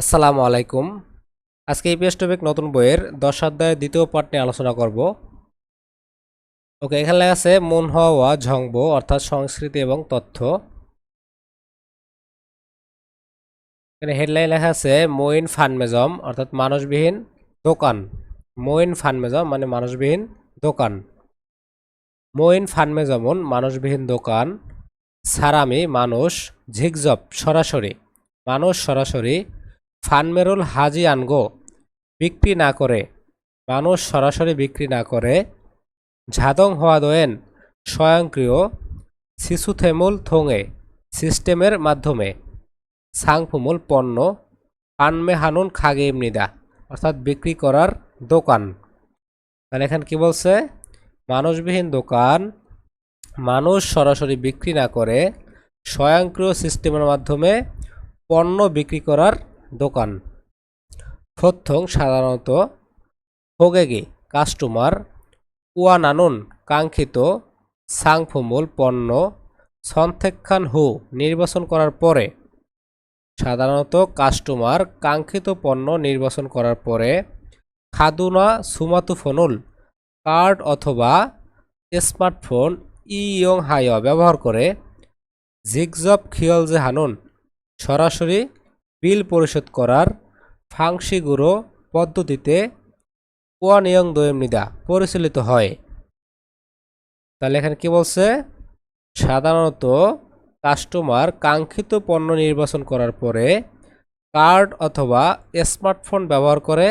আসসালামু আলাইকুম। আজকে পেজ টপিক নতুন বইয়ের দশ অধ্যায়ের দ্বিতীয় পার্ট নিয়ে আলোচনা করব। ওকে, এখানে লেখা আছে, মন, হওয়া ঝংব অর্থাৎ সংস্কৃতি এবং তথ্য। এখানে হেডলাইন লেখা আছে মইন ফানমেজম অর্থাৎ মানুষবিহীন দোকান। মইন ফানমেজম মানে মানুষবিহীন দোকান। মইন ফানমেজমন মানুষবিহীন দোকান। সারামি, মানুষ, ঝিকঝপ, সরাসরি। মানুষ সরাসরি ফানমেরুল হাজি আনগো বিক্রি না করে, মানুষ সরাসরি বিক্রি না করে, ঝাদং হওয়া দোয়েন স্বয়ংক্রিয় শিশুথেমুল থোঙে সিস্টেমের মাধ্যমে। সাংফুমুল পণ্য, পানমে হানুন খাগে এমনিদা অর্থাৎ বিক্রি করার দোকান। তাহলে এখানে কি বলছে? মানুষবিহীন দোকান, মানুষ সরাসরি বিক্রি না করে, স্বয়ংক্রিয় সিস্টেমের মাধ্যমে পণ্য বিক্রি করার দোকান। প্রথম সাধারণত হোগেগি কাস্টমার উয়ানানুন কাঙ্ক্ষিত সাংফুমুল পণ্য সন্থেক্ষান হু নির্বাচন করার পরে। সাধারণত কাস্টমার কাঙ্ক্ষিত পণ্য নির্বাচন করার পরে খাদুনা সুমাতুফনুল কার্ড অথবা স্মার্টফোন ইয়ং হাইয় ব্যবহার করে জিগজব খিয়লজে হানুন সরাসরি বিল পরিশোধ করার ফাংশিগুরো পদ্ধতিতে ওয়ানিয়ং দোয়েমনিদা পরিচালিত হয়। তাহলে এখানে কি বলছে? সাধারণত কাস্টমার কাঙ্ক্ষিত পণ্য নির্বাচন করার পরে কার্ড অথবা স্মার্টফোন ব্যবহার করে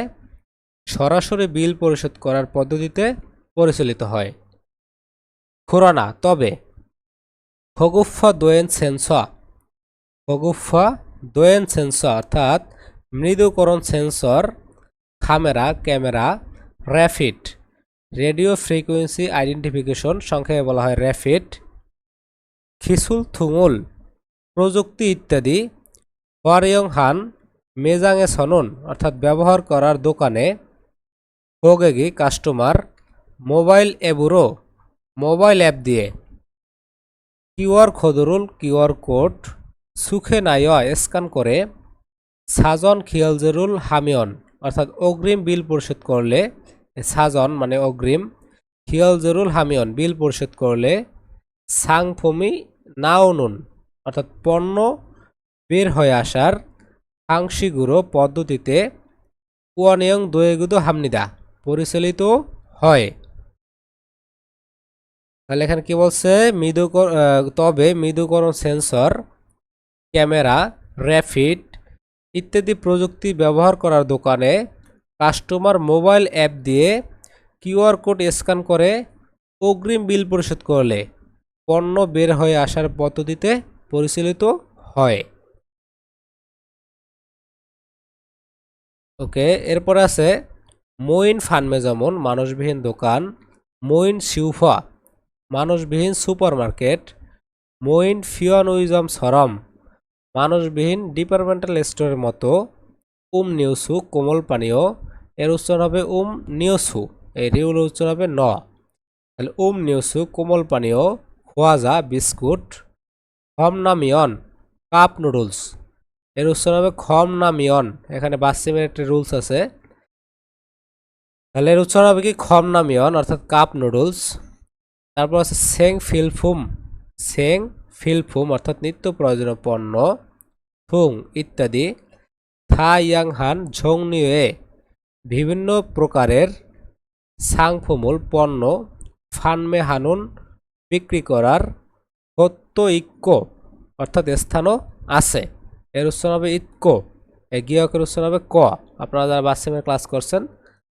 সরাসরি বিল পরিশোধ করার পদ্ধতিতে পরিচালিত হয়। খুরানা, তবে হগুফা দোয়েন সেন্সা হগুফা দোয়েন সেন্সর, অর্থাৎ মৃদুকরণ সেন্সর, খামেরা, ক্যামেরা র্যাফিড রেডিও ফ্রিকোয়েন্সি আইডেন্টিফিকেশন সংক্ষেপে বলা হয় র্যাফিড খিসুল থুমুল, প্রযুক্তি ইত্যাদি। ওয়ারিয়ং হান, মেজাঙে সনন, অর্থাৎ ব্যবহার করার দোকানে। হোগেগি, কাস্টমার। মোবাইল অ্যাবুরো মোবাইল অ্যাপ দিয়ে। কিউআর খদরুল কিউআর কোড। সুখে নাইয়া স্ক্যান করে সাজন খিয়ালজেরুল হামিয়ন, অর্থাৎ অগ্রিম বিল পরিশোধ করলে, সাজন মানে অগ্রিম, খিয়ালজেরুল হামিয়ন বিল পরিশোধ করলে সাংফমি নাওনুন, অর্থাৎ পণ্য বের হয়ে আসার আংশিগুরো পদ্ধতিতে ওয়ানিয়ং দোয়েগুদো হামনিদা পরিচালিত হয়। তাহলে এখানে কি বলছে? মৃদুকর তবে মৃদুকরণ সেন্সর ক্যামেরা, র্যাফিড ইত্যাদি প্রযুক্তি ব্যবহার করার দোকানে কাস্টমার মোবাইল অ্যাপ দিয়ে কিউআর কোড স্ক্যান করে অগ্রিম বিল পরিশোধ করলে পণ্য বের হয়ে আসার পদ্ধতিতে পরিচালিত হয়। ওকে, এরপর আছে মইন ফানমে যেমন মানুষবিহীন দোকান মইন শিউফা, মানুষবিহীন সুপার মার্কেট মইন ফিওয়ানুইজম সরম। মানুষবিহীন ডিপার্টমেন্টাল স্টোরের মতো উম নিউসু, কোমল পানীয়। এর উচ্চারণ হবে উম নিউসু, এই রিউল উচ্চারণ হবে ন। তাহলে উম নিউসু, কোমল পানীয়, খোয়াজা, বিস্কুট খম নামিয়ন কাপ নুডলস। এর উচ্চারণ হবে খম নামিয়ন এখানে বাসিমের একটা রুলস আছে। তাহলে এর উচ্চারণ হবে কি? খম নামিয়ন অর্থাৎ কাপ নুডলস। তারপর আছে সেং ফিলফুম সেং ফিলফুম অর্থাৎ নিত্য প্রয়োজনীয় পণ্য ফুং ইত্যাদি। থা ইয়াংহান ঝংনিয়ে বিভিন্ন প্রকারের সাংফুমুল পণ্য ফানমে হানুন বিক্রি করার ইক্য অর্থাৎ স্থানও আছে। এর উচ্চারণ হবে ইক্য এই গিয়কের উচ্চারণ হবে ক। আপনারা যারা বাসিমের ক্লাস করছেন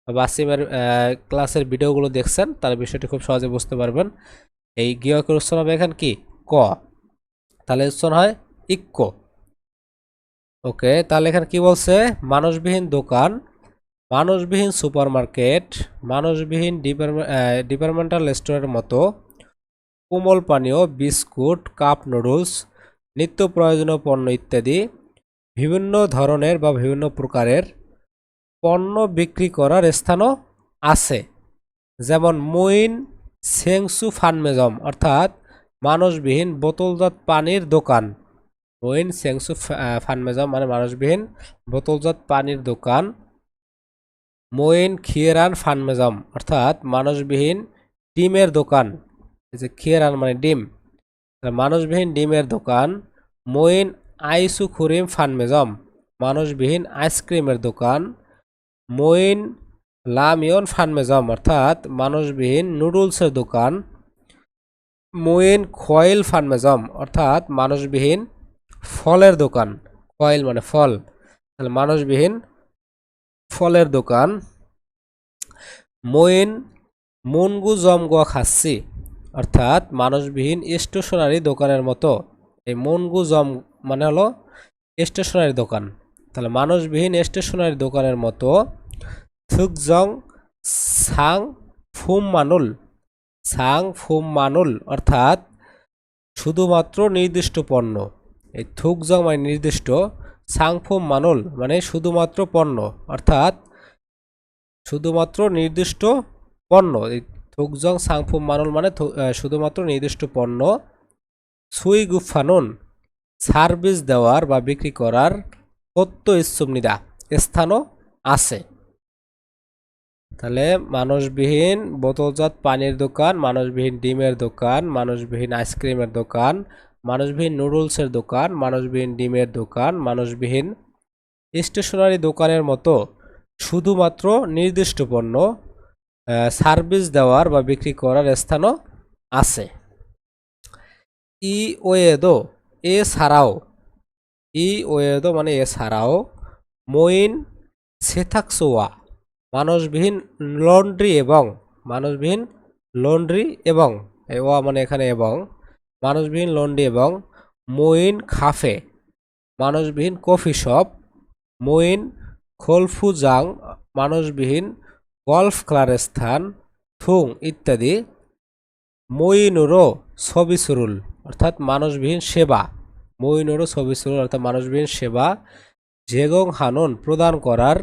বাসিমের ক্লাসের ভিডিওগুলো দেখছেন, তার বিষয়টি খুব সহজে বুঝতে পারবেন। এই গিয়কের উচ্চারণ হবে এখানে কি? ক। তাহলে উচ্চারণ হয় ইক্য ওকে, তাহলে এখানে কি বলছে? মানুষবিহীন দোকান, মানুষবিহীন সুপারমার্কেট, মানুষবিহীন ডিপার্টমেন্টাল স্টোরের মতো, কোমল পানীয়, বিস্কুট, কাপ নুডলস, নিত্য প্রয়োজনীয় পণ্য ইত্যাদি বিভিন্ন ধরনের বা বিভিন্ন প্রকারের পণ্য বিক্রি করার স্থানও আছে। যেমন মুইন সেংসু ফানমেজম, অর্থাৎ মানুষবিহীন বোতলজাত পানির দোকান। মইন সেংসু ফানমেজাম মানে মানুষবিহীন বোতলজাত পানির দোকান। মইন খিয়েরান ফানমেজাম অর্থাৎ মানুষবিহীন ডিমের দোকান। এই যে খিয়েরান মানে ডিম। মানুষবিহীন ডিমের দোকান মইন আইসু খুরিম ফানমেজম মানুষবিহীন আইসক্রিমের দোকান। মইন লামিয়ন ফানমেজম অর্থাৎ মানুষবিহীন নুডলসের দোকান। মইন খয়েল ফার্মেজম, অর্থাৎ মানুষবিহীন ফলের দোকান। খয়েল মানে ফল। তাহলে মানুষবিহীন ফলের দোকান। মইন মুনগু জমগুয়া খাচ্ছি অর্থাৎ মানুষবিহীন স্টেশনারি দোকানের মতো। এই মনগু জম মানে হলো স্টেশনারি দোকান। তাহলে মানুষবিহীন স্টেশনারি দোকানের মতো থুকজং সাং ফুম মানুল সাং ফুম মানুল, অর্থাৎ শুধুমাত্র নির্দিষ্ট পণ্য। এই থুকজং মানে নির্দিষ্ট সাংফুম মানুল মানে শুধুমাত্র পণ্য, অর্থাৎ শুধুমাত্র নির্দিষ্ট পণ্য। এই থুকজং সাংফুম মানুল মানে শুধুমাত্র নির্দিষ্ট পণ্য। সুই গুফানুন, সার্ভিস দেওয়ার বা বিক্রি করার সত্য ইচ্ছুমনিদা স্থানও আছে। তাহলে মানুষবিহীন বোতলজাত পানির দোকান, মানুষবিহীন ডিমের দোকান, মানুষবিহীন আইসক্রিমের দোকান, মানুষবিহীন নুডলসের দোকান, মানুষবিহীন ডিমের দোকান, মানুষবিহীন স্টেশনারি দোকানের মতো শুধুমাত্র নির্দিষ্ট পণ্য সার্ভিস দেওয়ার বা বিক্রি করার স্থানও আছে। ই ওয়েদো এ ছাড়াও, ই ওয়েদো মানে এ ছাড়াও মইন সেথাকসোয়া মানুষবিহীন লন্ড্রি এবং, মানুষবিহীন লন্ড্রি এবং ওয়া মানে এখানে এবং, মানুষবিহীন লন্ড্রি এবং মইন খাফে, মানুষবিহীন কফি শপ মইন খোলফুজাং, মানুষবিহীন গল্ফ খেলার স্থান, থুং ইত্যাদি মইনুরো ছবি সুরুল অর্থাৎ মানুষবিহীন সেবা মইনুরো ছবি সুরুল অর্থাৎ মানুষবিহীন সেবা জেগং হানুন প্রদান করার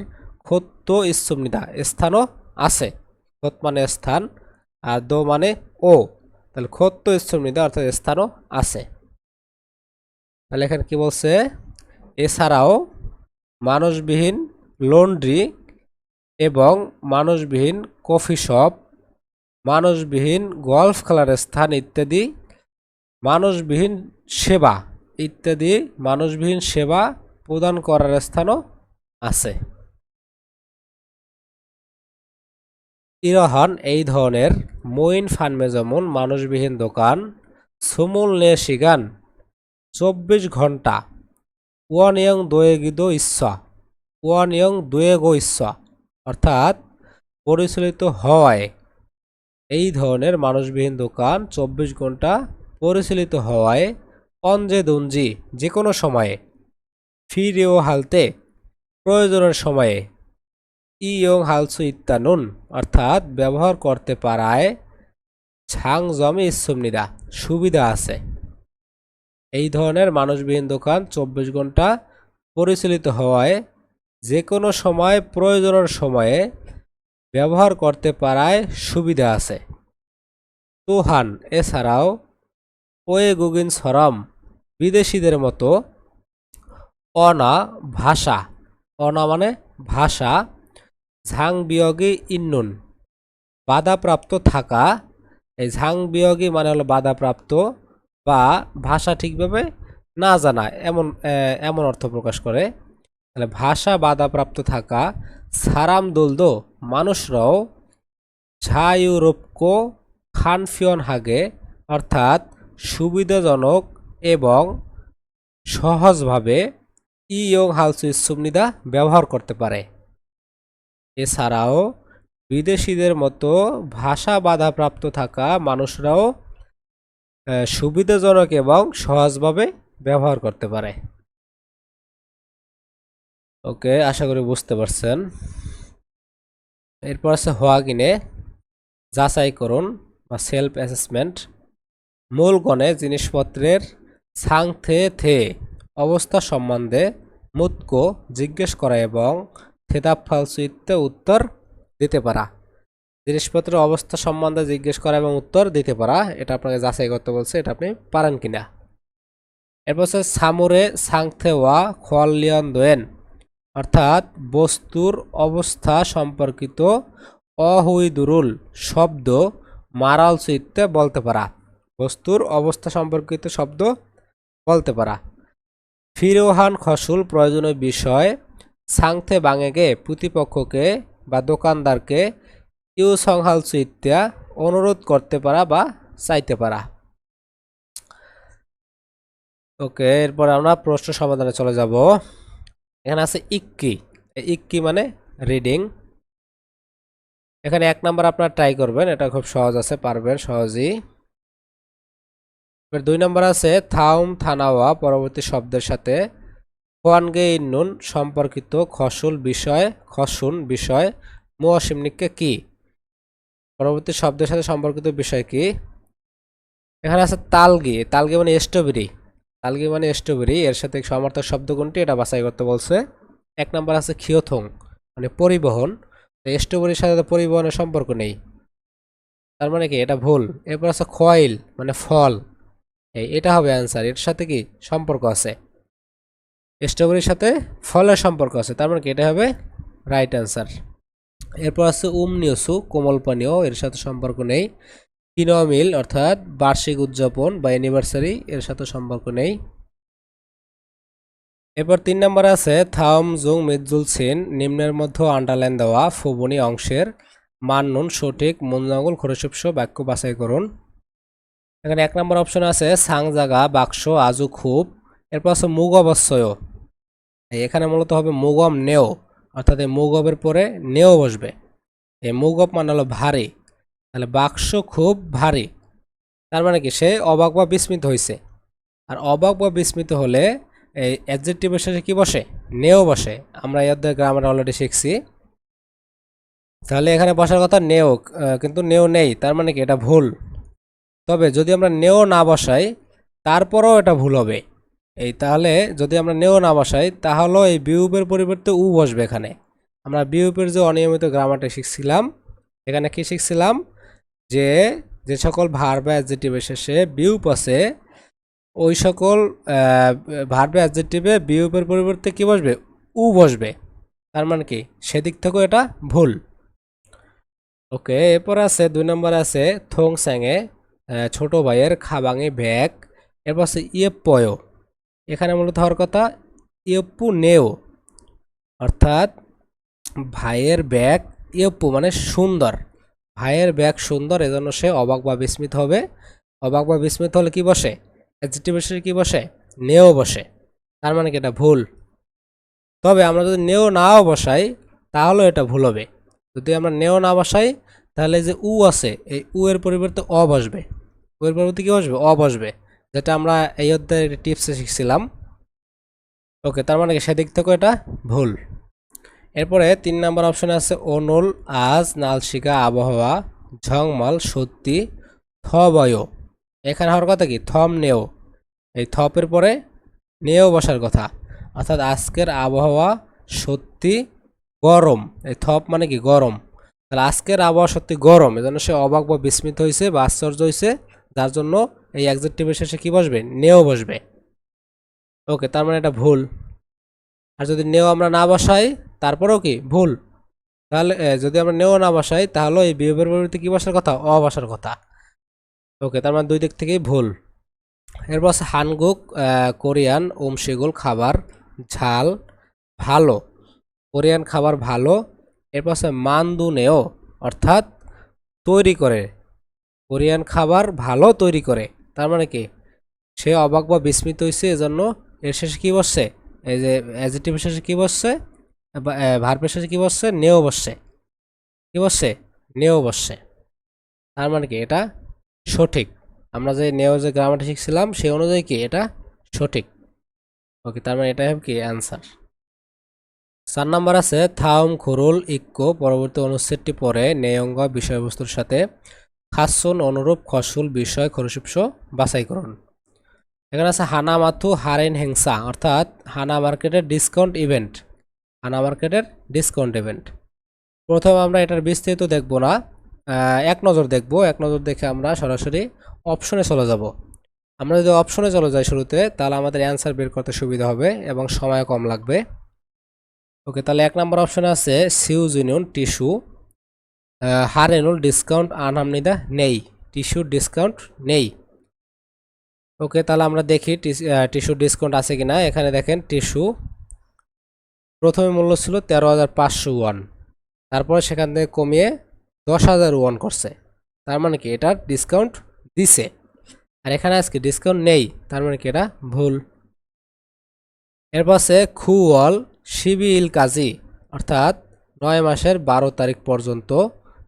খত্ত ইচ্ছুমনিদা স্থানও আছে। খত মানে স্থান, আর দো মানে ও। তাহলে খত্ত ইচ্ছুমনিদা অর্থাৎ স্থানও আছে। তাহলে এখানে কি বলছে? এছাড়াও মানুষবিহীন লন্ড্রি এবং মানুষবিহীন কফি শপ, মানুষবিহীন গল্ফ খেলার স্থান ইত্যাদি, মানুষবিহীন সেবা ইত্যাদি, মানুষবিহীন সেবা প্রদান করার স্থানও আছে। ইরহান এই ধরনের মইন ফানমে যেমন মানুষবিহীন দোকান, সুমুল নে শিগান, চব্বিশ ঘণ্টা ওয়ান ইয়ং দোয়েগিদো ইচ্ছা ওয়ান ইয়ং দুয়েগো ইচ্ছা, অর্থাৎ পরিচালিত হওয়ায় এই ধরনের মানুষবিহীন দোকান চব্বিশ ঘণ্টা পরিচালিত হওয়ায় অঞ্জে দুঞ্জি যে কোনো সময়ে, ফিরেও হালতে, প্রয়োজনের সময়ে। ইয়ং হালসু ইত্যানুন অর্থাৎ ব্যবহার করতে পারায় ছাং জমে ইচ্ছুমনিদা সুবিধা আছে। এই ধরনের মানুষবিহীন দোকান চব্বিশ ঘণ্টা পরিচালিত হওয়ায় যে কোনো সময়, প্রয়োজনের সময়ে ব্যবহার করতে পারায় সুবিধা আছে। তুহান, এছাড়াও ওয়ে গুগিন সরম, বিদেশিদের মতো অনা ভাষা, অনা মানে ভাষা ঝাং বিয়োগী ইন্নুন। বাধাপ্রাপ্ত থাকা। এই ঝাং বিয়োগী মানে হলো বাধাপ্রাপ্ত বা ভাষা ঠিকভাবে না জানা, এমন এমন অর্থ প্রকাশ করে। তাহলে ভাষা বাধাপ্রাপ্ত থাকা, সারাম দুলদো মানুষরাও ঝা ইউরোপকো খানফিয়ন হাগে, অর্থাৎ সুবিধাজনক এবং সহজভাবে ইয়ং হালসু ইসুমনিদা ব্যবহার করতে পারে। এছাড়াও বিদেশিদের মতো ভাষা বাধাপ্রাপ্ত থাকা মানুষরাও সুবিধাজনক এবং সহজভাবে ব্যবহার করতে পারে। ওকে, আশা করি বুঝতে পারছেন। এরপর আছে হোয়াগিনে যাচাই করুন বা সেলফ অ্যাসেসমেন্ট মূল গণে জিনিসপত্রের সাংথে থে অবস্থা সম্বন্ধে মুতকো জিজ্ঞেস করা এবং থেদাপ ফালসুইতে উত্তর দিতে পারা। জিনিসপত্রের অবস্থা সম্বন্ধে জিজ্ঞেস করা এবং উত্তর দিতে পারা। এটা আপনাকে যাচাই করতে বলছে, এটা আপনি পারেন কিনা। এরপর হচ্ছে সামুরে সাংথেওয়া খোয়ালিয়ন দোয়েন অর্থাৎ বস্তুর অবস্থা সম্পর্কিত অহুইদুরুল শব্দ মারাল চিত্তে বলতে পারা। বস্তুর অবস্থা সম্পর্কিত শব্দ বলতে পারা। ফিরোহান খসুল প্রয়োজনীয় বিষয় সাংথে বাঙেগে প্রতিপক্ষকে বা দোকানদারকে ইউ সংহাল চিত্তা অনুরোধ করতে পারা বা চাইতে পারা। ওকে, এরপর আমরা প্রশ্ন সমাধানে চলে যাব। এখানে আছে ইক্কি। ইক্কি মানে রিডিং। এখানে এক নাম্বার আপনার ট্রাই করবেন, এটা খুব সহজ আছে, পারবেন সহজেই। দুই নম্বর আছে থাউম থানাওয়া, পরবর্তী শব্দের সাথে। কোয়ানগে ইন্নুন সম্পর্কিত খসুল বিষয়, খসুন বিষয়, মুয়াসিমনিককে কি? পরবর্তী শব্দের সাথে সম্পর্কিত বিষয় কি? এখানে আছে তালগি তালগি মানে স্ট্রবেরি। তালগি মানে স্ট্রবেরি, এর সাথে সমর্থক শব্দ কোনটি? এটা বাছাই করতে বলছে। এক নম্বর আছে খিওথং মানে পরিবহন। স্ট্রবেরির সাথে পরিবহনের সম্পর্ক নেই। তার মানে কি? এটা ভুল। এরপর আছে খয়েল মানে ফল। এই, এটা হবে অ্যান্সার। এর সাথে কি? সম্পর্ক আছে। স্ট্রবেরির সাথে ফলের সম্পর্ক আছে, তার মানে কি? এটা হবে রাইট অ্যান্সার এরপর আছে উমনিয়সু কোমল পানীয় এর সাথে সম্পর্ক নেই। কিনোমিল অর্থাৎ বার্ষিক উদযাপন বা অ্যানিভার্সারি এর সাথে সম্পর্ক নেই। এরপর তিন নম্বর আছে থাম জুং মিজুল সিন নিম্নের মধ্যে আন্ডারলাইন দেওয়া, ফুবনি অংশের মান নুন, সঠিক মঞ্জাঙ্গুল খরশিপস বাক্য বাছাই করুন। এখানে এক নম্বর অপশন আছে সাং জাগা বাক্স, আজু খুব। এরপর আছে মুগ অবশ্যয় এখানে মূলত হবে মুগম নেও, অর্থাৎ এই মুগবের পরে নেও বসবে। এই মুগব মানে হলো ভারী, তাহলে বাক্স খুব ভারী। তার মানে কি? সে অবাক বা বিস্মিত হয়েছে আর অবাক বা বিস্মিত হলে এই অ্যাডজেক্টিভের শেষে কি বসে? নেও বসে। আমরা এর গ্রামার অলরেডি শিখছি। তাহলে এখানে বসার কথা নেও কিন্তু নেও নেই, তার মানে কি? এটা ভুল। তবে যদি আমরা নেও না বসাই, তারপরেও এটা ভুল হবে। এই তাহলে যদি আমরা নেও না বসাই তাহলেও এই বিউপের পরিবর্তে উ বসবে এখানে। আমরা বিউপের যে অনিয়মিত গ্রামারটা শিখছিলাম এখানে কি শিখছিলাম? যে যে সকল ভার বা অ্যাডজেক্টিভের শেষে বিউপ আছে ওই সকল ভার বা অ্যাডজেক্টিভে বিউপের পরিবর্তে কি বসবে? উ বসবে। তার মানে কি? সেদিক থেকেও এটা ভুল। ওকে এরপর আছে দুই নম্বর আছে থং স্যাংয়ে আহ, ছোট ভাইয়ের খাবাঙে ব্যাগ। এরপর আছে ইয়েপয় এখানে মূলত হওয়ার কথা ইয়েপু নেও, অর্থাৎ ভাইয়ের ব্যাগ ইয়েপু মানে সুন্দর। ভাইয়ের ব্যাগ সুন্দর, এজন্য সে অবাক বা বিস্মিত হবে। অবাক বা বিস্মিত হলে কি বসে? অ্যাডজেক্টিভের কি বসে? নেও বসে। তার মানে কি এটা ভুল? তবে আমরা যদি নেও নাও বসাই, তাহলেও এটা ভুল হবে। যদি আমরা নেও না বসাই, তাহলে যে উ আছে, এই উ এর পরিবর্তে অ বসবে। উ এর পরিবর্তে কি বসবে? অ বসবে। যেটা আমরা এই অধ্যায়ের টিপসে শিখছিলাম। ওকে, তার মানে সেদিক থেকেও এটা ভুল। এরপরে তিন নম্বর অপশনে আছে, অনুল, আজ, নালশিকা, আবহাওয়া, ঝংমাল, সত্যি থবয় এখানে হওয়ার কথা কি? থম, নেও। এই থপের পরে নেও বসার কথা। অর্থাৎ আজকের আবহাওয়া সত্যি গরম। এই থপ মানে কি? গরম। তাহলে আজকের আবহাওয়া সত্যি গরম। এজন্য সে অবাক বা বিস্মিত হয়েছে বা আশ্চর্য হয়েছে, যার জন্য এই অ্যাডজেক্টিভের শেষে কি বসবে? নেও বসবে। ওকে তার মানে এটা ভুল। আর যদি নেও আমরা না বসাই, তারপরেও কি? ভুল। তাহলে যদি আমরা নেও না বসাই, তাহলে এই বিহেভিয়ার পরিবর্তে কী বসার কথা? অ বসার কথা। ওকে তার মানে দুই দিক থেকেই ভুল। এরপর আছে হানগুক কোরিয়ান ওমশিগুল খাবার, ঝাল, ভালো। কোরিয়ান খাবার ভালো। এরপর আছে মানদুনেও অর্থাৎ তৈরি করে। কোরিয়ান খাবার ভালো তৈরি করে। তার মানে কি? সে অবাক বা বিস্মিত হয়েছে এজন্য এর শেষে কি বসছে? এই যে অ্যাজিটিভ শেষে কী বসছে? ভার্পের শেষে কি বসছে? নেও বসছে। কি বসছে? নেও বসছে। তার মানে কি? এটা সঠিক। আমরা যে নেও যে গ্রামারটা শিখছিলাম, সেই অনুযায়ী কি এটা সঠিক? ওকে, তার মানে এটাই হবে কি অ্যান্সার চার নাম্বার আছে থাউম খুরুল, ইক্কো, পরবর্তী অনুচ্ছেদটি পরে নেয়ঙ্গ বিষয়বস্তুর সাথে। খাসুন অনুরূপ খসুল বিষয় খরশিপস বাছাইকরণ। এখানে আছে হানা মাথু হারেন হেংসা, অর্থাৎ হানা মার্কেটের ডিসকাউন্ট ইভেন্ট হানা মার্কেটের ডিসকাউন্ট ইভেন্ট প্রথমে আমরা এটার বিস্তারিত দেখব না। এক নজর দেখব। এক নজর দেখে আমরা সরাসরি অপশনে চলে যাব। আমরা যদি অপশনে চলে যাই শুরুতে, তাহলে আমাদের অ্যান্সার বের করতে সুবিধা হবে এবং সময় কম লাগবে। ওকে, তাহলে এক নম্বর অপশনে আছে সিউজ ইউনিয়ন টিস্যু হারেনুল ডিসকাউন্ট আনহামনিদা নেই। টিস্যু ডিসকাউন্ট নেই। ওকে, তাহলে আমরা দেখি টিস্যু ডিসকাউন্ট আছে কিনা। এখানে দেখেন টিস্যু প্রথমে মূল্য ছিল তেরো হাজার পাঁচশো ওয়ান তারপরে সেখান থেকে কমিয়ে দশ হাজার ওয়ান করছে। তার মানে কি? এটা ডিসকাউন্ট দিছে। আর এখানে আজকে ডিসকাউন্ট নেই। তার মানে কি এটা ভুল। এরপর আছে খুওয়াল শিবিল কাজী। অর্থাৎ নয় মাসের বারো তারিখ পর্যন্ত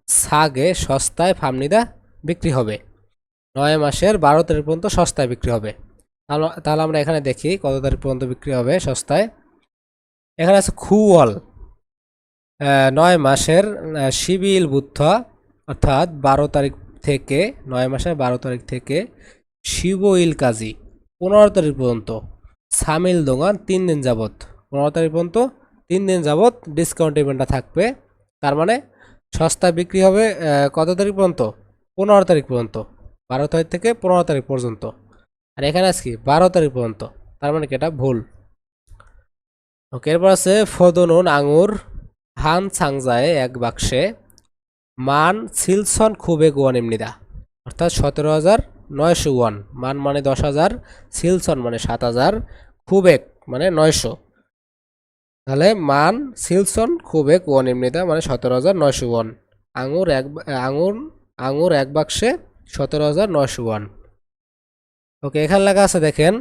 সাগে সস্তায় ফামনিদা বিক্রি হবে। নয় মাসের বারো তারিখ পর্যন্ত সস্তায় বিক্রি হবে। তাহলে- তাহলে আমরা এখানে দেখি কত তারিখ পর্যন্ত বিক্রি হবে সস্তায়। এখানে আছে খুওয়াল। নয় মাসের শিবিল বুদ্ধ, অর্থাৎ বারো তারিখ থেকে, নয় মাসের বারো তারিখ থেকে শিবইল কাজী, পনেরো তারিখ পর্যন্ত। সামিল দোকান তিন দিন যাবত পনেরো তারিখ পর্যন্ত তিন দিন যাবত ডিসকাউন্ট ইভেন্টটা থাকবে। তার মানে সস্তা বিক্রি হবে কত তারিখ পর্যন্ত? পনেরো তারিখ পর্যন্ত। বারো তারিখ থেকে পনেরো তারিখ পর্যন্ত। আর এখানে আছে কি? বারো তারিখ পর্যন্ত। তার মানে কি এটা ভুল? ওকে, এরপর আছে, ফদনুন আঙুর হান ছাংজায় এক বাক্সে, মান সিলসন খুবে গোয়ান এমনিদা অর্থাৎ সতেরো হাজার নয়শো ওয়ান মান মানে দশ হাজার, সিলসন মানে সাত হাজার, খুবেক মানে নয়শো। তাহলে মান সিলসন খুবেক ওয়ান মানে সতেরো হাজার নয়শো ওয়ান। আঙুর এক আঙুর আঙুর এক বাক্সে সতেরো হাজার নয়শো ওয়ান। ওকে, এখানে লেখা আছে, দেখেন,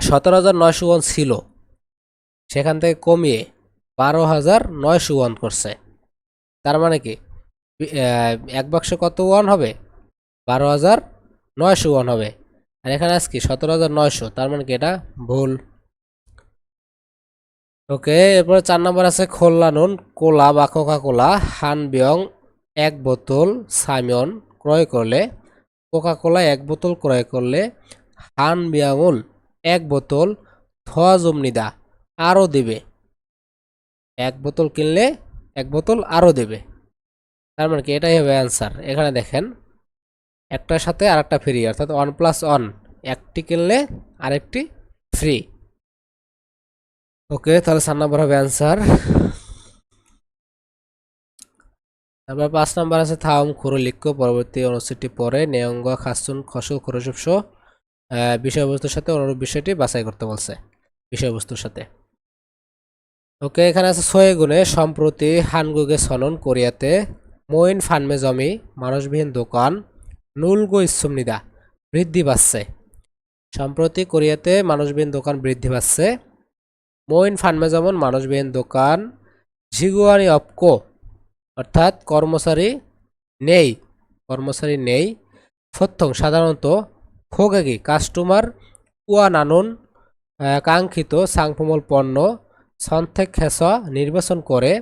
সতেরো হাজার নয়শো ওয়ান ছিল। সেখান থেকে কমিয়ে বারো হাজার নয়শো ওয়ান করছে। তার মানে কি? এক বাক্সে কত ওয়ান হবে? বারো হাজার নয়শো ওয়ান হবে। আর এখানে আজকে সতেরো হাজার নয়শো। তার মানে কি এটা? ভুল। ওকে, এরপরে চার নম্বর আছে খোল্লানুন কোলা বা কোকা কোলা হান বিয়ং, এক বোতল সাইমন ক্রয় করলে কোকা কোলা এক বোতল ক্রয় করলে, হান বিয়াঙুল এক বোতল থোয়া জমনিদা আরও দেবে। এক বোতল কিনলে এক বোতল আরও দেবে। তার মানে কি? এটাই হবে অ্যান্সার। এখানে দেখেন, একটার সাথে আরেকটা ফ্রি, অর্থাৎ ওয়ান প্লাস ওয়ান, একটি কিনলে আরেকটি ফ্রি। ওকে, তাহলে চার নম্বর হবে অ্যান্সার তারপর পাঁচ নম্বর আছে থাম খুরো লিখ্য পরবর্তী অনুচ্ছেদটি পরে নেয়ঙ্গ খাসুন খসু খুরসুপস বিষয়বস্তুর সাথে অনুরূপ বিষয়টি বাছাই করতে বলছে, বিষয়বস্তুর সাথে। ওকে, এখানে আছে ছয় গুণে, সম্প্রতি হানগুগে সনন কোরিয়াতে, মইন ফানমে জমি, মানুষবিহীন দোকান, নুলগো ইসুমনিদা বৃদ্ধি পাচ্ছে। সম্প্রতি কোরিয়াতে, মানুষবিহীন দোকান বৃদ্ধি পাচ্ছে। মইন ফানমে যেমন মানুষবিহীন দোকান, ঝিগুয়ানি অপকো, অর্থাৎ কর্মচারী নেই কর্মচারী নেই। সত্যং সাধারণত খোগাগি, কাস্টমার উয়া নানুন কাঙ্ক্ষিত সাংফমল পণ্য সন্থেক খেস নির্বাচন করে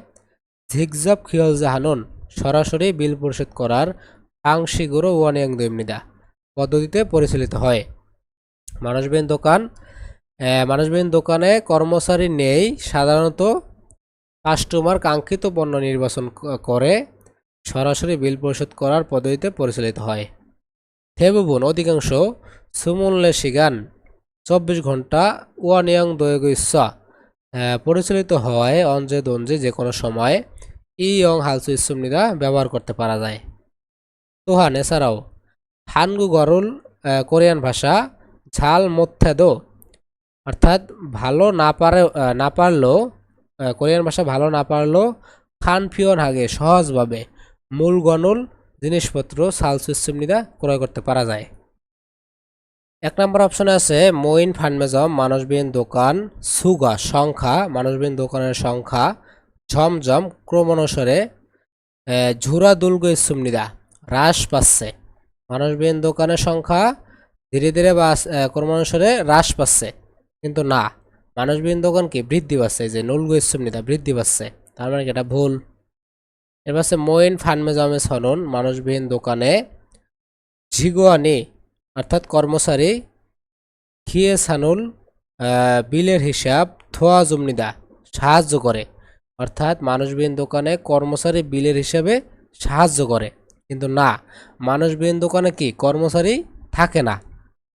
ঝিকজব খিয়ল জাহানুন, সরাসরি বিল পরিশোধ করার আংশিগুরো ওয়ানিয়াং দৈমনিদা পদ্ধতিতে পরিচালিত হয়। মানুষবিহীন দোকান মানুষবিহীন দোকানে কর্মচারী নেই, সাধারণত কাস্টমার কাঙ্ক্ষিত পণ্য নির্বাচন করে, সরাসরি বিল পরিশোধ করার পদ্ধতিতে পরিচালিত হয়। থেবুবন, অধিকাংশ সুমূল্যে শিগান, চব্বিশ ঘণ্টা ওয়ানিয়ং দৈগ ইচ্ছা পরিচালিত হয় অঞ্জে দঞ্জে যে কোনো সময় ইয়ং হালসু ইসুমনিদা ব্যবহার করতে পারা যায়। তোহান, এছাড়াও, হানগু গরুল কোরিয়ান ভাষা, ঝাল মথ্যাদো অর্থাৎ ভালো না পারে না পারলেও কোরিয়ান ভাষা ভালো না পারলেও খান ফিয়ন হাগে সহজভাবে মূল গণুল জিনিসপত্র সালসু নিদা ক্রয় করতে পারা যায়। এক নম্বর অপশনে আছে মইন ফানমেজম, মানুষবিহীন দোকান, সুগা, সংখ্যা, মানুষবিহীন দোকানের সংখ্যা, ঝমঝম ক্রমানুসারে ঝুরা দুর্গ ইসুমনিদা হ্রাস পাচ্ছে। মানুষবিহীন দোকানের সংখ্যা ধীরে ধীরে বা ক্রমানুসারে হ্রাস পাচ্ছে। কিন্তু না, মানুষবিহীন দোকান কি? বৃদ্ধি পাচ্ছে যে নুলগো ইসুমনিদা বৃদ্ধি পাচ্ছে। তার মানে এটা ভুল? এর হচ্ছে মইন ফানমেজমে সনন, মানুষবিহীন দোকানে ঝিগুয়ানি, অর্থাৎ কর্মচারী খিয়ে সানুল বিলের হিসাব, থোয়া জমনিদা সাহায্য করে। অর্থাৎ মানুষবিহীন দোকানে কর্মচারী বিলের হিসাবে সাহায্য করে। কিন্তু না, মানুষবিহীন দোকানে কি? কর্মচারী থাকে না।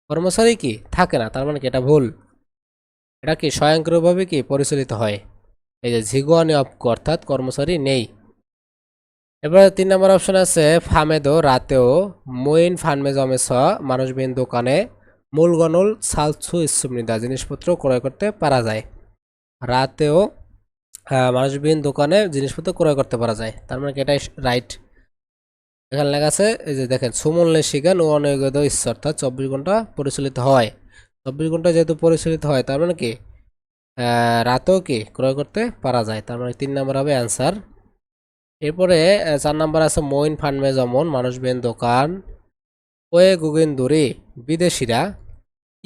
কর্মচারী কি? থাকে না। তার মানে কি এটা ভুল? এটা কি স্বয়ংক্রিয়ভাবে কি পরিচালিত হয়? এই যে ঝিগুয়ানি অপক অর্থাৎ কর্মচারী নেই। এবার তিন নম্বর অপশন আছে, ফামেদো, রাতেও, মইন ফানমে জমেছ মানুষবিহীন দোকানে মূলগণল সালছু, ইসুমনিদা, জিনিসপত্র ক্রয় করতে পারা যায়। রাতেও মানুষবিহীন দোকানে জিনিসপত্র ক্রয় করতে পারা যায়। তার মানে এটাই রাইট? এখানে লেখা আছে, এই যে দেখেন সুমূল্যে শিগান ও অনৈগত ঈশ্বর, অর্থাৎ চব্বিশ ঘণ্টা পরিচালিত হয়। চব্বিশ ঘণ্টা যেহেতু পরিচালিত হয়, তার মানে কি? রাতেও কি ক্রয় করতে পারা যায়? তার মানে তিন নম্বর হবে অ্যান্সার এরপরে চার নম্বর আছে মইন ফানমে যেমন, মানুষবিহীন দোকান, ওয়ে গুগিন্দুরি, বিদেশিরা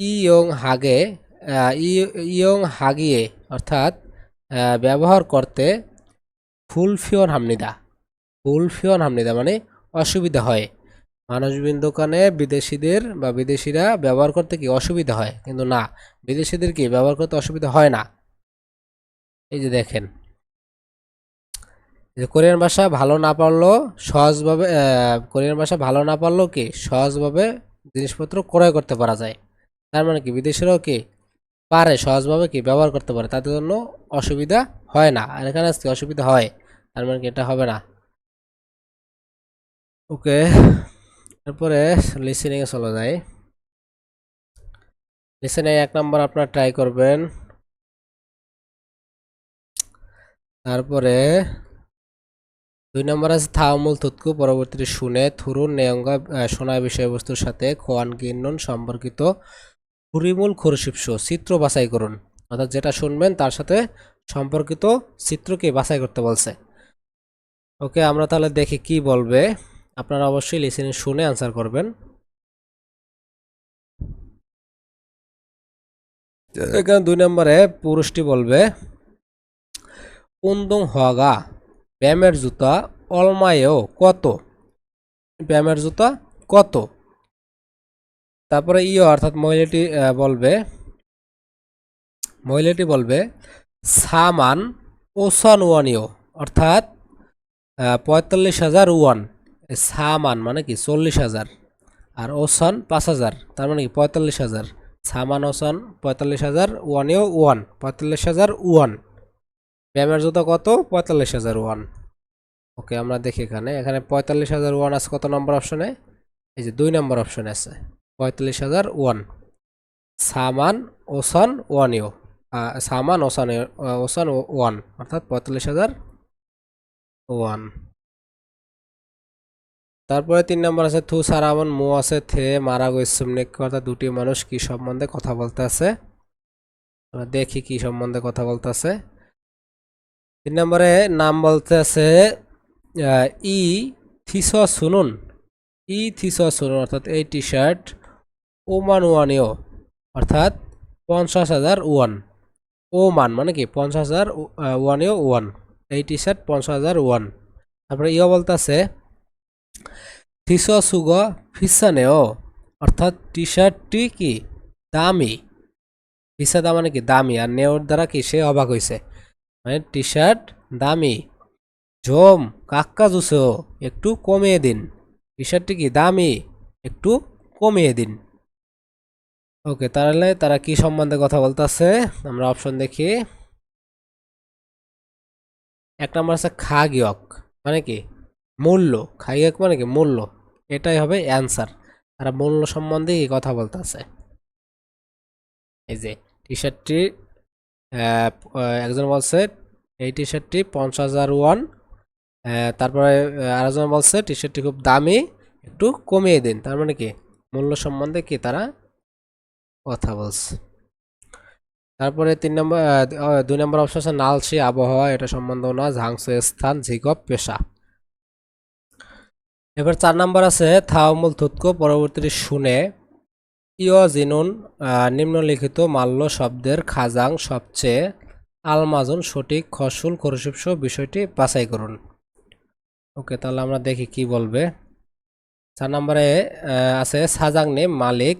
ইয়ং হাগে ইয়ং হাগিয়ে, অর্থাৎ ব্যবহার করতে ফুলফিয়ন হামনিদা। ফুলফিয়ন হামনিদা মানে অসুবিধা হয়। মানুষবিহীন দোকানে বিদেশিদের বা বিদেশিরা ব্যবহার করতে কি অসুবিধা হয়? কিন্তু না, বিদেশিদের কি ব্যবহার করতে অসুবিধা হয় না? এই যে দেখেন। যে কোরিয়ান ভাষা ভালো না পারলেও সহজভাবে কোরিয়ান ভাষা ভালো না পারলেও কি সহজভাবে জিনিসপত্র ক্রয় করতে পারা যায়? তার মানে কি বিদেশিরাও কি পারে সহজভাবে কি ব্যবহার করতে পারে? তাদের জন্য অসুবিধা হয় না। আর এখানে আজকে অসুবিধা হয়। তার মানে কি এটা হবে না। ওকে। তারপরে লিসেনিংয়ে চলে যায় লিসেনিং এক নম্বর আপনারা ট্রাই করবেন। তারপরে দুই নম্বর আছে থামুল থুতকু পরবর্তীতে শুনে, থুরুন, নেয়ঙ্গা শোনা বিষয়বস্তুর সাথে খোয়ান গিন্নন সম্পর্কিত হুরিমুল খুরশিপসো চিত্র বাছাই করুন। অর্থাৎ যেটা শুনবেন তার সাথে সম্পর্কিত চিত্রকে বাছাই করতে বলছে। ওকে, আমরা তাহলে দেখি কি বলবে। আপনারা অবশ্যই লিসেনিং শুনে আনসার করবেন। এখানে দুই নম্বরে পুরুষটি বলবে, উন্দং হওয়াগা ব্যায়ামের জুতা অলমায়েও কত? ব্যায়ামের জুতা কত? তারপরে ইয় অর্থাৎ মহিলাটি বলবে মহিলাটি বলবে, সামান ওসান ওয়ানিও অর্থাৎ পঁয়তাল্লিশ হাজার ওয়ান। সামান মানে কি চল্লিশ হাজার। আর ওসান পাঁচ হাজার, তার মানে কি পঁয়তাল্লিশ হাজার। সামান ওসান পঁয়তাল্লিশ হাজার ওয়ানেও ওয়ান, পঁয়তাল্লিশ হাজার ওয়ান। ব্যায়ামের জুতা কত? পঁয়তাল্লিশ হাজার ওয়ান। ওকে, আমরা দেখি এখানে। এখানে পঁয়তাল্লিশ হাজার ওয়ান আছে কত নম্বর অপশনে? এই যে দুই নম্বর অপশনে আছে। পঁয়তাল্লিশ হাজার ওয়ান। সামান ওসান ওয়ান ইউ। সামান ওসান ওসান ওয়ান, অর্থাৎ পঁয়তাল্লিশ হাজার ওয়ান। তারপরে তিন নম্বর আছে থু সারামন, মু আছে, থে, মারা গৈসুমনিক অর্থাৎ দুটি মানুষ কি সম্বন্ধে কথা বলতে আছে আমরা দেখি কি সম্বন্ধে কথা বলতে আছে তিন নম্বরে নাম বলতে আছে ই থিস শুনুন, ই থিস শুনুন, অর্থাৎ এই টি শার্ট ওমান ওয়ানিও, অর্থাৎ পঞ্চাশ হাজার ওয়ান ও মান মানে কি? পঞ্চাশ হাজার ওয়ানেও ওয়ান, এই টি শার্ট পঞ্চাশ হাজার ওয়ান। তারপরে ইও বলতে আছে থিস সুগ ফিসানেও, অর্থাৎ টি শার্টটি কি দামি? ফিসা দা মানে কি দামি? আর নেওর দ্বারা কি সে অবাক হয়েছে মানে টি শার্ট দামি। জম কাক্কা জুসো একটু কমিয়ে দিন। টি শার্টটি কি দামি? একটু কমিয়ে দিন। ওকে, তাহলে তারা কি সম্বন্ধে কথা বলতেছে? আমরা অপশন দেখি। এক নম্বর আছে খাগিয়ক। মানে কি? মূল্য খাগিয়ক মানে কি মূল্য? এটাই হবে অ্যান্সার তারা মূল্য সম্বন্ধে কি কথা বলতেছে? এই যে টি শার্টটি একজন বলছে, এই টি শার্টটি পঞ্চাশ হাজার ওয়ান তারপরে আরেকজন বলছে টি শার্টটি খুব দামি, একটু কমিয়ে দিন। তার মানে কি? মূল্য সম্বন্ধে কি তারা কথা বলছে? তারপরে তিন নম্বর দুই নম্বর অপশন আছে নালসি আবহাওয়া, এটা সম্বন্ধ না, ঝাংসু স্থান ঝিগপ পেশা। এবার চার নম্বর আছে, থাওমুল থুতকো, পরবর্তীতে শুনে। ইয় জিনুন নিম্নলিখিত মাল্য শব্দের খাজাং সবচেয়ে আলমাজন, সঠিক, খসুল খরসিপস বিষয়টি বাছাই করুন। ওকে, তাহলে আমরা দেখি কি বলবে। চার নম্বরে আছে, সাজাং নেম মালিক,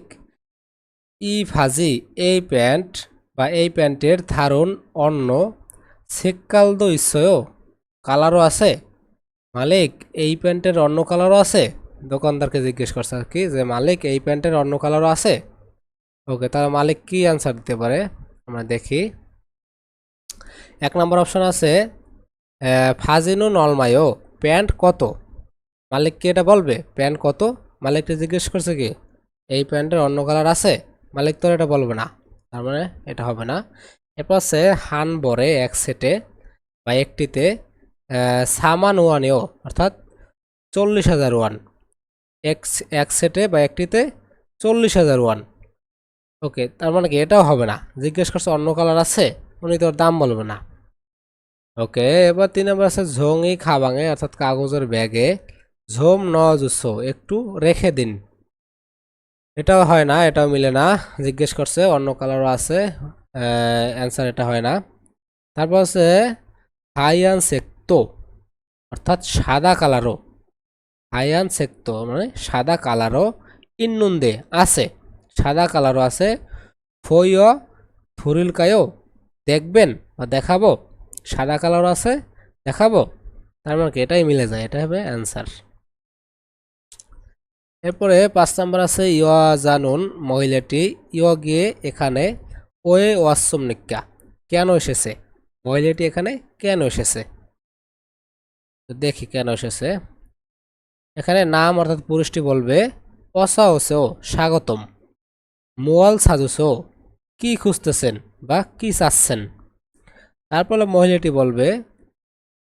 ই ফাজি, এই প্যান্ট বা এই প্যান্টের ধারণ অন্য সেকালদো ইচ্ছয় কালারও আছে। মালিক, এই প্যান্টের অন্য কালারও আছে? দোকানদারকে জিজ্ঞেস করছে আর কি যে, মালিক, এই প্যান্টের অন্য কালারও আছে? ওকে তাহলে মালিক কি অ্যান্সার দিতে পারে? আমরা দেখি। এক নম্বর অপশন আছে ফাজিনু নলমায়ো প্যান্ট কত? মালিক কি এটা বলবে? প্যান্ট কত? মালিককে জিজ্ঞেস করছে কি, এই প্যান্টের অন্য কালার আছে? মালিক তো এটা বলবে না, তার মানে এটা হবে না। এরপর আছে হান বরে এক সেটে বা একটিতে সামান ওয়ানেও অর্থাৎ চল্লিশ হাজার ওয়ান এক এক সেটে বা একটিতে চল্লিশ হাজার ওয়ান ওকে তার মানে কি এটাও হবে না। জিজ্ঞেস করছে, অন্য কালার আছে? উনি তোর দাম বলবে না। ওকে এবার তিন নম্বর আছে, ঝোঙি খাবাঙে, অর্থাৎ কাগজের ব্যাগে ঝোম ন জুসো একটু রেখে দিন। এটাও হয় না, এটাও মিলে না। জিজ্ঞেস করছে, অন্য কালারও আছে। অ্যান্সার এটা হয় না। তারপর আছে হাইয়ান সেক্তো অর্থাৎ সাদা কালারও। হাইয়ান সেক্তো মানে সাদা কালারও ইন্নুন্দে আছে। সাদা কালারও আছে। ফইয় থুরিলকায়ও দেখবেন বা দেখাবো। সাদা কালারও আছে, দেখাবো। তার মানে এটাই মিলে যায় এটা হবে অ্যান্সার। এরপরে পাঁচ নাম্বার আছে ইয়া জানুন মহিলাটি। ইয় গিয়ে এখানে ওয়ে ওয়াসম নিকা কেন এসেছে? মহিলাটি এখানে কেন এসেছে? তো দেখি কেন এসেছে। এখানে নাম অর্থাৎ পুরুষটি বলবে অসা ওসে ও স্বাগতম। মোয়াল সাজুসো কি খুঁজতেছেন বা কি চাচ্ছেন? তারপরে মহিলাটি বলবে,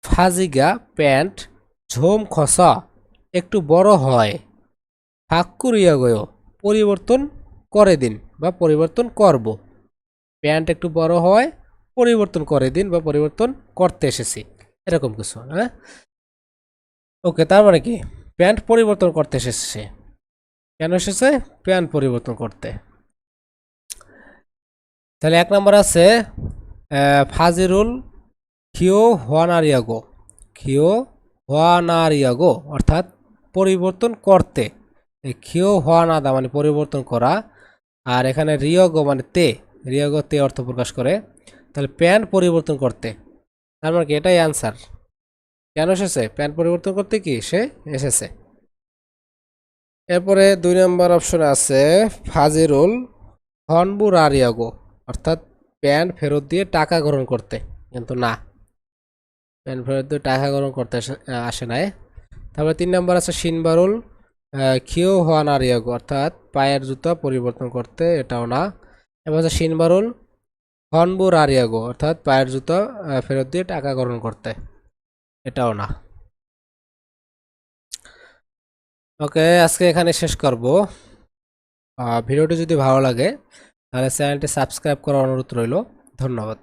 ফাজিগা, প্যান্ট, ঝোম, খসা, একটু বড় হয়। ফাঁকুরিয়া গয়, পরিবর্তন করে দিন বা পরিবর্তন করব। প্যান্ট একটু বড় হয়, পরিবর্তন করে দিন বা পরিবর্তন করতে এসেছি। এরকম কিছু হ্যাঁ? ওকে তার মানে কি? প্যান্ট পরিবর্তন করতে এসেছে। কেন এসেছে? প্যান্ট পরিবর্তন করতে। তাহলে এক নম্বর আছে ফাজিরুল খিও হোয়ানারিয়াগো খিও হোয়ানারিয়াগো, অর্থাৎ পরিবর্তন করতে। খিও হোয়ানাদা মানে পরিবর্তন করা, আর এখানে রিয়গো মানে তে, রিয়গো তে অর্থ প্রকাশ করে। তাহলে প্যান্ট পরিবর্তন করতে। তার মানে কি? এটাই অ্যান্সার কেন এসেছে? প্যান্ট পরিবর্তন করতে কি? সে এসেছে। এরপরে দুই নম্বর অপশনে আছে, ফাজিরুল হনবুর আরিয়াগো অর্থাৎ প্যান্ট ফেরত দিয়ে টাকা গ্রহণ করতে। কিন্তু না। প্যান্ট ফেরত দিয়ে টাকা গ্রহণ করতে আসে- নাই। তারপরে তিন নম্বর আছে সিনবারুল খিও হওয়ান আরিয়াগো অর্থাৎ পায়ের জুতা পরিবর্তন করতে, এটাও না। এবার হচ্ছে সিনবারুল হনবুর আরিয়াগো অর্থাৎ পায়ের জুতো ফেরত দিয়ে টাকা গ্রহণ করতে। এটাও না। ওকে, আজকে এখানে শেষ করব। ভিডিওটি যদি ভালো লাগে, তাহলে চ্যানেলটি সাবস্ক্রাইব করার অনুরোধ রইল। ধন্যবাদ।